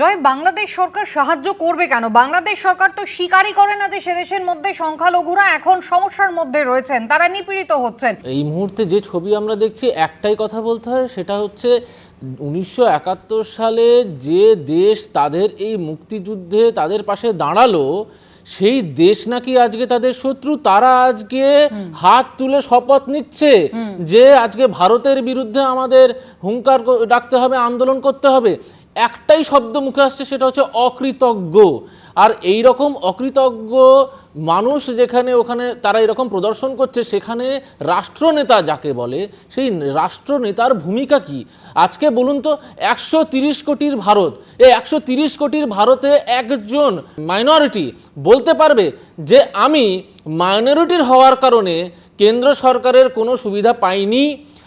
জয় বাংলাদেশ সরকার সাহায্য করবে কেন? বাংলাদেশ সরকার তো স্বীকারই করে না যে সে দেশের মধ্যে সংখ্যালঘুরা এখন সমস্যার মধ্যে রয়েছেন তারা নিপীড়িত হচ্ছেন। এই মুহূর্তে যে ছবি আমরা দেখছি একটাই কথা বলতে হয় সেটা হচ্ছে উনিশশো একাত্তর সালে যে দেশ তাদের এই মুক্তিযুদ্ধে তাদের পাশে দাঁড়াল সেই দেশ নাকি আজকে তাদের শত্রু তারা আজকে হাত তুলে শপথ নিচ্ছে যে আজকে ভারতের বিরুদ্ধে আমাদের হুঙ্কার ডাকতে হবে আন্দোলন করতে হবে। একটাই শব্দ মুখে আসছে, সেটা হচ্ছে অকৃতজ্ঞ। আর এই রকম অকৃতজ্ঞ মানুষ যেখানে ওখানে তারা এরকম প্রদর্শন করছে, সেখানে রাষ্ট্রনেতা যাকে বলে, সেই রাষ্ট্রনেতার ভূমিকা কি? আজকে বলুন তো, একশো তিরিশ কোটির ভারত এই একশো তিরিশ কোটির ভারতে একজন মাইনরিটি বলতে পারবে যে আমি মাইনরিটির হওয়ার কারণে কেন্দ্র সরকারের কোনো সুবিধা পাইনি।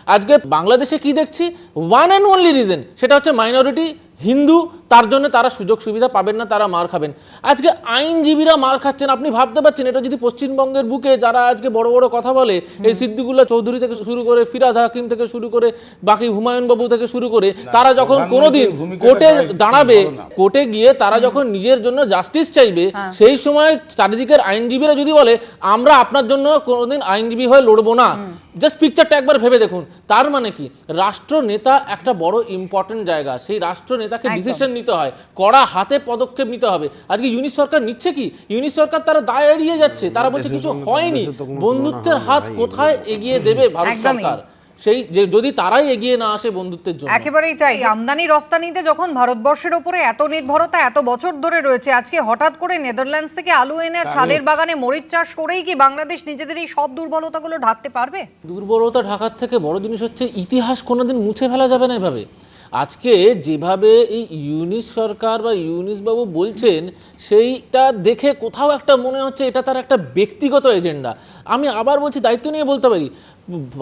আজকে বাংলাদেশে কি দেখছি? ওয়ান অ্যান্ড অনলি রিজন সেটা হচ্ছে মাইনরিটি হিন্দু তার জন্য তারা সুযোগ সুবিধা পাবেন না তারা মার খাবেন। আজকে আইনজীবীরা মার খাচ্ছেন আপনি ভাবতে পারছেন এটা যদি পশ্চিমবঙ্গের বুকে যারা আজকে বড় বড় কথা বলে এই সিদ্দিকুল্লাহ চৌধুরী থেকে শুরু করে ফিরাদ হাকিম থেকে শুরু করে বাকি হুমায়ুন বাবু থেকে শুরু করে তারা যখন কোনোদিন কোর্টে দাঁড়াবে কোর্টে গিয়ে তারা যখন নিজের জন্য জাস্টিস চাইবে সেই সময় চারিদিকের আইনজীবীরা যদি বলে আমরা আপনার জন্য কোনোদিন আইনজীবী হয়ে লড়বো না। জাস্ট পিকচারটা একবার ভেবে দেখুন। তার মানে কি? রাষ্ট্র নেতা একটা বড় ইম্পর্টেন্ট জায়গা সেই রাষ্ট্রনেতাকে একদম। ডিসিশন নিতে হয় কড়া হাতে পদক্ষেপ নিতে হবে। আজকে ইউনিশ সরকার নিচ্ছে কি? ইউনিশ সরকার তারা দায় এড়িয়ে যাচ্ছে তারা বলছে কিছু হয়নি। বন্ধুত্বের হাত কোথায় এগিয়ে দেবে ভারত সরকার? সেই যে যদি তারাই এগিয়ে না আসে বন্ধুত্বের জন্য। একেবারেই তাই। আমদানি রপ্তানিতে যখন ভারতবর্ষের উপরে এত নির্ভরতা এত বছর ধরে রয়েছে আজকে হঠাৎ করে নেদারল্যান্ডস থেকে আলু এনে আর ছাদের বাগানে মরিচ চাষ করেই কি বাংলাদেশ নিজেদের এই সব দুর্বলতাগুলো ঢাকতে পারবে? দুর্বলতা ঢাকার থেকে বড় জিনিস হচ্ছে ইতিহাস কোনোদিন মুছে ফেলা যাবে না এভাবে। আজকে যেভাবে এই ইউনিস সরকার বা ইউনিস বাবু বলছেন সেইটা দেখে কোথাও একটা মনে হচ্ছে এটা তার একটা ব্যক্তিগত এজেন্ডা। আমি আবার বলছি দায়িত্ব নিয়ে বলতে পারি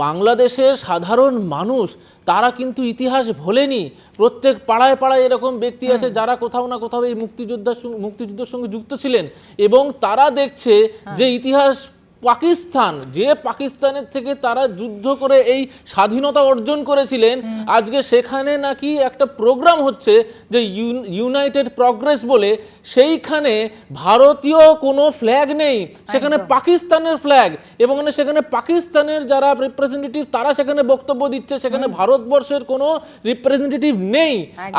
বাংলাদেশের সাধারণ মানুষ তারা কিন্তু ইতিহাস ভোলেনি। প্রত্যেক পাড়ায় পাড়ায় এরকম ব্যক্তি আছে যারা কোথাও না কোথাও এই মুক্তিযোদ্ধার মুক্তিযুদ্ধের সঙ্গে যুক্ত ছিলেন। এবং তারা দেখছে যে ইতিহাস পাকিস্তান যে পাকিস্তানের থেকে তারা যুদ্ধ করে এই স্বাধীনতা অর্জন করেছিলেন আজকে সেখানে নাকি একটা প্রোগ্রাম হচ্ছে যে ইউনাইটেড প্রগ্রেস বলে সেইখানে ভারতীয় কোনো ফ্ল্যাগ নেই। সেখানে পাকিস্তানের ফ্ল্যাগ এবং মানে সেখানে পাকিস্তানের যারা রিপ্রেজেন্টেটিভ তারা সেখানে বক্তব্য দিচ্ছে সেখানে ভারতবর্ষের কোনো রিপ্রেজেন্টেটিভ নেই।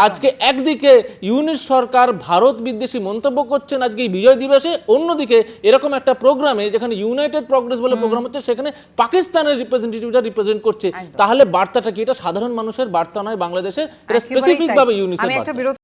আজকে একদিকে ইউনিশ সরকার ভারত বিদ্বেষী মন্তব্য করছেন আজকে এই বিজয় দিবসে অন্যদিকে এরকম একটা প্রোগ্রামে যেখানে ইউনাইটেড প্রগ্রেস বলে প্রোগ্রাম হচ্ছে সেখানে পাকিস্তানের রিপ্রেজেন্টেটিভরা রিপ্রেজেন্ট করছে। তাহলে বার্তাটা কি? এটা সাধারণ মানুষের বার্তা নয় বাংলাদেশের। এটা স্পেসিফিক। ভাবে ইউনিসের